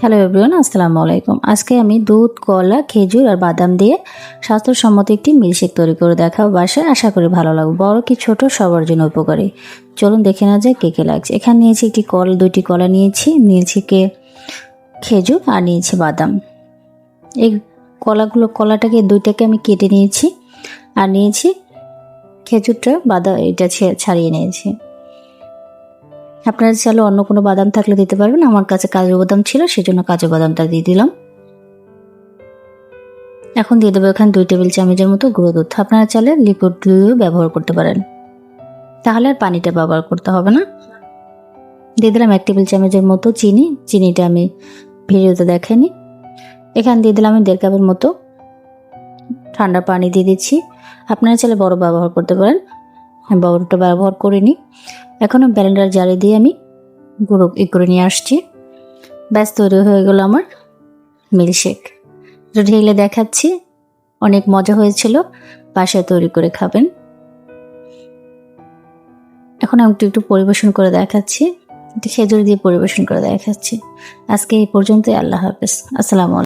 Hello everyone আসসালামু আলাইকুম। আজকে আমি দুধ, কলা, খেজুর আর বাদাম দিয়ে স্বাস্থ্যসম্মত একটি মিল্কশেক তৈরি করে দেখাবো বাসায়। আশা করি ভালো লাগবে। বড় কি ছোট, সবার জন্য উপকারী। চলুন দেখে না যায় কে কে লাগছে। এখানে নিয়েছি একটি কল, দুইটি কলা নিয়েছি। নিয়েছি কে? খেজুর আর নিয়েছি বাদাম। এই কলাগুলো, কলাটাকে দুইটাকে আমি কেটে নিয়েছি। আর নিয়েছি খেজুরটা বাদাম এটা ছাড়িয়ে নিয়েছি। আপনারা চাইলে অন্য কোনো বাদাম থাকলে দিতে পারবেন। আমার কাছে কাজু বাদাম ছিল, সেজন্য কাজু বাদামটা দিয়ে দিলাম। এখন দিয়ে দেবো এখানে দুই টেবিল চামচের মতো গুঁড়ো দুধ। আপনারা চাইলে লিকুইড দুধও ব্যবহার করতে পারেন। তাহলে আর পানিটা ব্যবহার করতে হবে না। দিয়ে দিলাম এক টেবিল চামচের মতো চিনি। চিনিটা আমি ভিডিওতে দেখেনি। এখানে দিয়ে দিলাম আমি দেড় কাপের মতো ঠান্ডা পানি দিয়ে দিচ্ছি। আপনারা চাইলে বড় ব্যবহার করতে পারেন। বড়টা ব্যবহার করিনি এখনও ব্যালেন্ডার জারে দিয়ে আমি গুঁড়ো ই করে নিয়ে আসছি। ব্যাস, তৈরি হয়ে গেল আমার মিল্কশেক। ঢেলে দেখাচ্ছি, অনেক মজা হয়েছিল। বাসায় তৈরি করে খাবেন। এখন আমি একটু একটু পরিবেশন করে দেখাচ্ছি। একটু খেজুর দিয়ে পরিবেশন করে দেখাচ্ছি। আজকে এই পর্যন্তই, আল্লাহ হাফেজ। আসসালামু